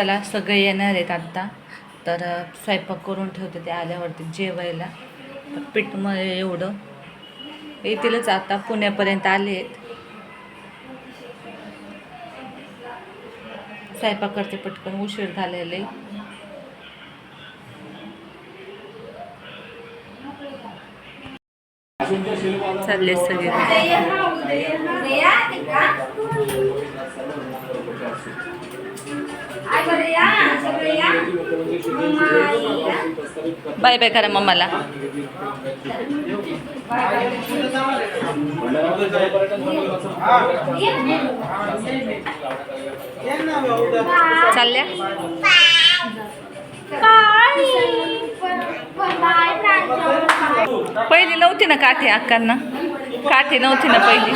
त्याला सगळे येणार आहेत आत्ता तर स्वयंपाक करून ठेवते ते आल्यावरती जेवायला तर पीठ मग एवढं येतीलच आता पुण्यापर्यंत आले आहेत स्वयंपाक करते पटकन उशीर झालेले चालले सगळे बाय बाय करा मम्माला. चालल्या? पहिली नव्हती ना काठी अक्कांना? काठी नव्हती ना पहिली.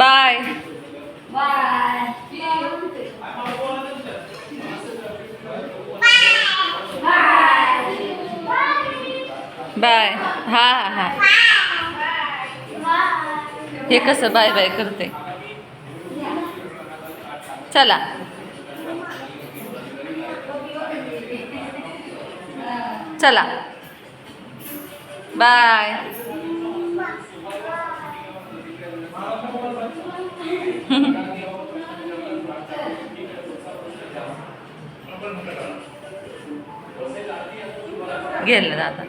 बाय. बाय. हा हा हा. हे कसं बाय बाय करते. चला. चला. बाय. गेलं दादा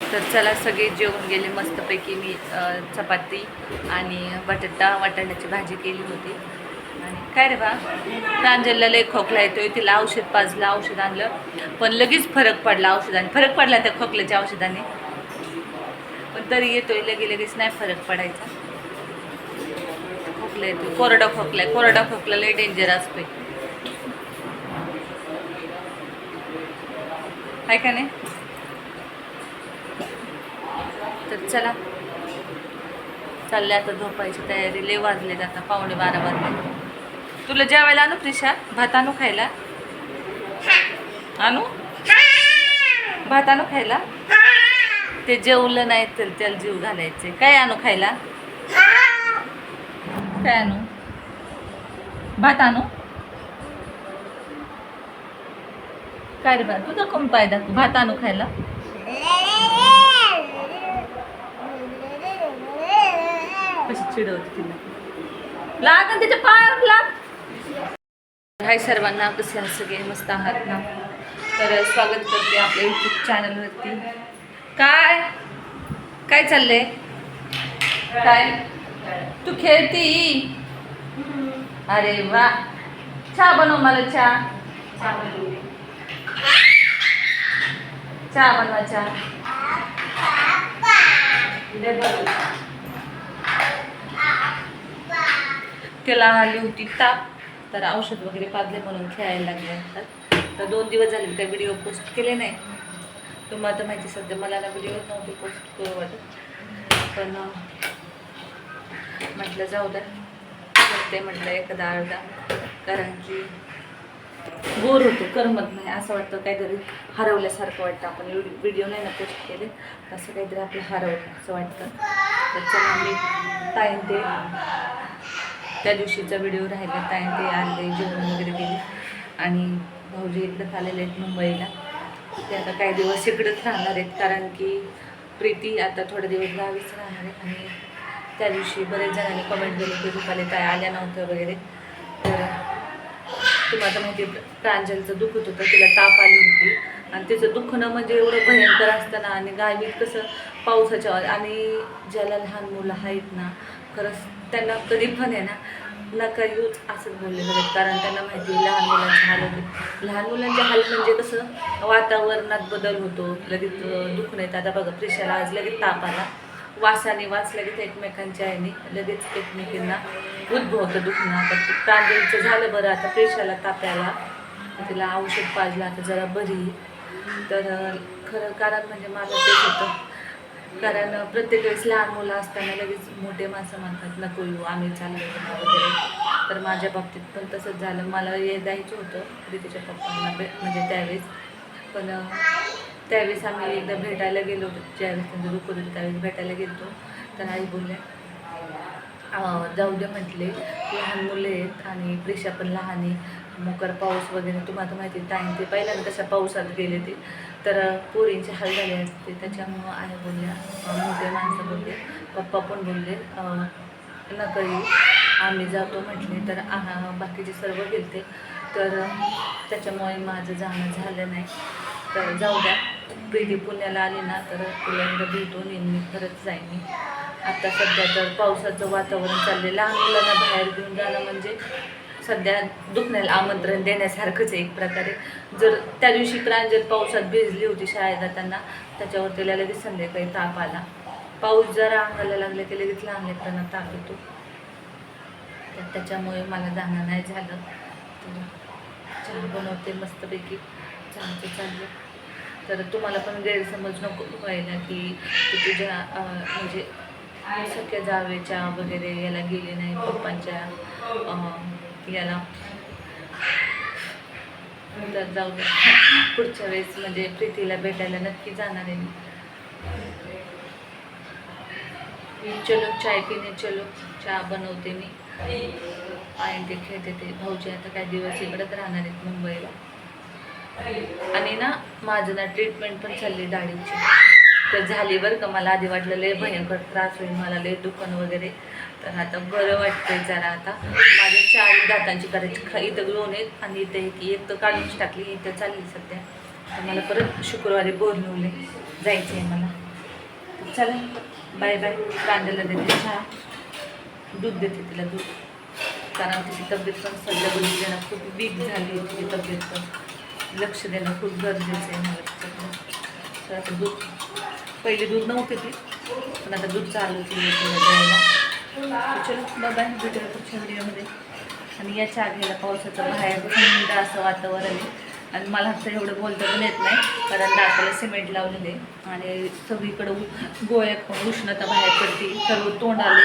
तर चला सगळे जेवून गेले मस्तपैकी मी चपाती आणि बटाटा वाटाण्याची भाजी केली होती. आणि काय रे बा? प्रांजलला लय खोकला येतोय तिला औषध पाजलं औषध आणलं. पण लगेच फरक पडला औषधाने. फरक पडला त्या खोकल्याच्या औषधाने. पण तरी येतोय लगे लगेच नाही फरक पडायचा. खोकला येतो कोरडा खोकला आहे. कोरडा खोकला लय डेंजर असतोय. आहे का नाही? तर चला. चालले आता झोपायची तयारी लय वाजले आता पावणे बारा वाजले. तुला जेवायला आणू प्रिशा भात आणू खायला? आणू? भात आणू खायला? ते जेवलं नाही तर त्याला जीव घालायचे. काय आणू खायला? काय आणू भात आणू काय रे बा तुझा कोण पाय दाखव भात आणू खायला. कशी चिडवते तिला. लाग त्याच्या पायावर लाग. हाय सर्वांना कसे आहात सगळे? मस्त आहात ना? तर स्वागत करते आपल्या यूट्यूब चॅनलवरती काय? काय चाललंय? काय? तू खेळती? अरे वा. चहा बनव मला चहा. चहा बनवा चहा. त्याला आली होती ताप. तर औषध वगैरे पाजले म्हणून खेळायला लागले असतात तर दोन दिवस झाले काही व्हिडिओ पोस्ट केले नाही. तुम्हाला तर माहिती सध्या मला ना व्हिडिओ नव्हते पोस्ट करू वाटत. पण म्हटलं जाऊ द्या. करते म्हटलं एखादा अर्धा. कारण की बोर होतो करमत नाही. असं वाटतं काहीतरी हरवल्यासारखं वाटतं. आपण व्हिडिओ नाही ना पोस्ट केले असं काहीतरी आपलं हरवलं असं वाटतं. तर चला मी ताईन ते त्या दिवशीचा व्हिडिओ राहिला. ताईन ते आले जेवण वगैरे गेले आणि भाऊजी इकडंच आलेले आहेत मुंबईला. ते आता काही दिवस इकडंच राहणार आहेत. कारण की प्रीती आता थोडे दिवस गावीच राहणार आहे आणि त्या दिवशी बरेच जणांनी कमेंट केली की रुपाली काय आल्या नव्हत्या वगैरे. तर तुम्हाला म्हणजे तर माहिती आहे, प्रांजलचं दुखत होतं तिला ताप आली होती. आणि तिचं दुखणं म्हणजे एवढं भयंकर असतं ना आणि गावीत कसं पावसाच्या आणि ज्याला लहान मुलं आहेत ना खरंच त्यांना कधी पण आहे ना नका यूज असंच बोलले पाहिजे कारण त्यांना माहिती आहे लहान मुलांचे हाल होते. लहान मुलांचे हाल म्हणजे कसं वातावरणात बदल होतो. लगेच दुखणं येतं आता बघा प्रेशर आज लगेच ताप आला. वासाने वास लगेच एकमेकांच्या आईने लगेच एकमेकींना उद्भवतं दुखणं. आता ते झालं बरं आता प्रेशाला ताप्याला. तिला औषध पाजलं आता जरा बरी. तर खरं कारण म्हणजे माझं तेच होतं. कारण प्रत्येक वेळेस लहान मुलं असताना लगेच मोठे माणसं म्हणतात नको येऊ आम्ही चाललो वगैरे. तर माझ्या बाबतीत पण तसंच झालं. मला हे द्यायचं होतं प्रीतीच्या पप्पांना म्हणजे त्यावेळेस. पण त्यावेळेस आम्ही एकदा भेटायला गेलो ज्यावेळेस त्यांचं दुःख होतं त्यावेळेस भेटायला गेलो तर आई बोलल्या जाऊ दे म्हटले लहान मुले आहेत आणि प्रिशा पण लहान आहे. मोकर पाऊस वगैरे तुम्हाला तर माहिती टाईम ते पहिल्यांदा कशा पावसात गेले ते. तर पोरींचे हाल झाले असते त्याच्यामुळं आई बोलल्या मोठे माणसं बोलले पप्पा पण बोलले न नका आम्ही जातो म्हटले तर बाकीचे सर्व गेलते. तर त्याच्यामुळे माझं जाणं झालं नाही. तर जाऊ द्या. प्रीती पुण्याला आली ना तर तुला एकदा भेटून येईन मी खरंच जाईन मी. आता सध्या तर पावसाचं वातावरण चाललं लहान मुलांना बाहेर घेऊन जाणं म्हणजे सध्या दुखण्याला आमंत्रण देण्यासारखंच आहे एक प्रकारे. जर त्या दिवशी प्रांजल पावसात भिजली होती शाळेत जाताना त्याच्यावर तिला लगेच संध्याकाळी ताप आला. पाऊस जरा अंगाला लागले की लगेच लहान लेकरांना ताप येतो. तर त्याच्यामुळे मला जाणं नाही झालं. तर चहा बनवते मस्तपैकी. चहाचं चाललं तर तुम्हाला पण गैरसमज नको व्हायला की की तुझ्या म्हणजे सख्या जावेच्या वगैरे याला गेले नाही पप्पांच्या याला. तर जाऊ दे. पुढच्या वेळेस म्हणजे प्रीतीला भेटायला नक्की जाणार आहे मी. चलो चाय पिणे चलो. चहा बनवते मी. आणि ते खेळते ते. भाऊजी आता काही दिवस इकडंच राहणार आहेत मुंबईला. आणि ना माझं ना ट्रीटमेंट पण चालली दाढीची. तर झाली बरं का मला आधी वाटलं लय भयंकर त्रास होईल मला लय दुकान वगैरे. तर आता बरं वाटतंय जरा आता. माझ्या चार दातांची करायची ख इथं लोन आहेत आणि इथं एक एक तर काढूनच टाकली इथं चालली सध्या. तर मला परत शुक्रवारी बोरनवले जायचं आहे मला. तर चला बाय बाय. कांद्याला देते चहा. दूध देते तिला दूध. कारण तिची तब्येत पण सध्या बोलली खूप वीक झाली आहे तिची तब्येत पण. लक्ष देणं खूप गरजेचं आहे मला तर आता दूध पहिले दूध नव्हते ते पण आता दूध चालू केलं द्यायला तर चलो बाय भेटूया पुढच्या व्हिडिओमध्ये. आणि याच्या आगीला पावसाचं बाहेर थंड असं वातावरण आहे. आणि मला तर एवढं बोलता पण येत नाही कारण दाताला सिमेंट लावलेले आहे. आणि सगळीकडं गोळ्या पण उष्णता बाहेर पडते. सर्व तोंड आले.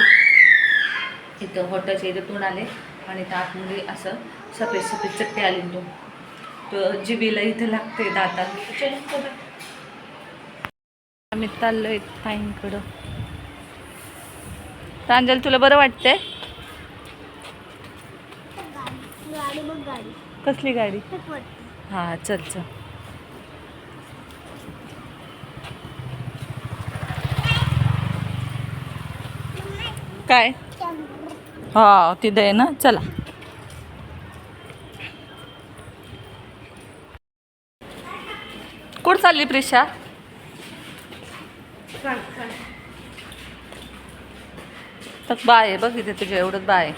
इथं हॉटेलच्या इथं तोंड आले. आणि त्या आतमध्ये असं सफेद सफेद चट्टे आले तो. जिबीला इथं लागते बघा. आम्ही चाललोय ताईंकडं. प्रांजल तुला बरं वाटतंय? कसली गाडी? हां चल चल. काय? हा तिथे आहे ना? चला. कुठं चालली प्रिशा? तर बाय आहे बघ इथे तुझ्या एवढंच बाय आहे.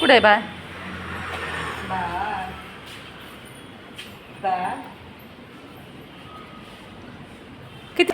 कुठे आहे बाय? बाय बाय किती?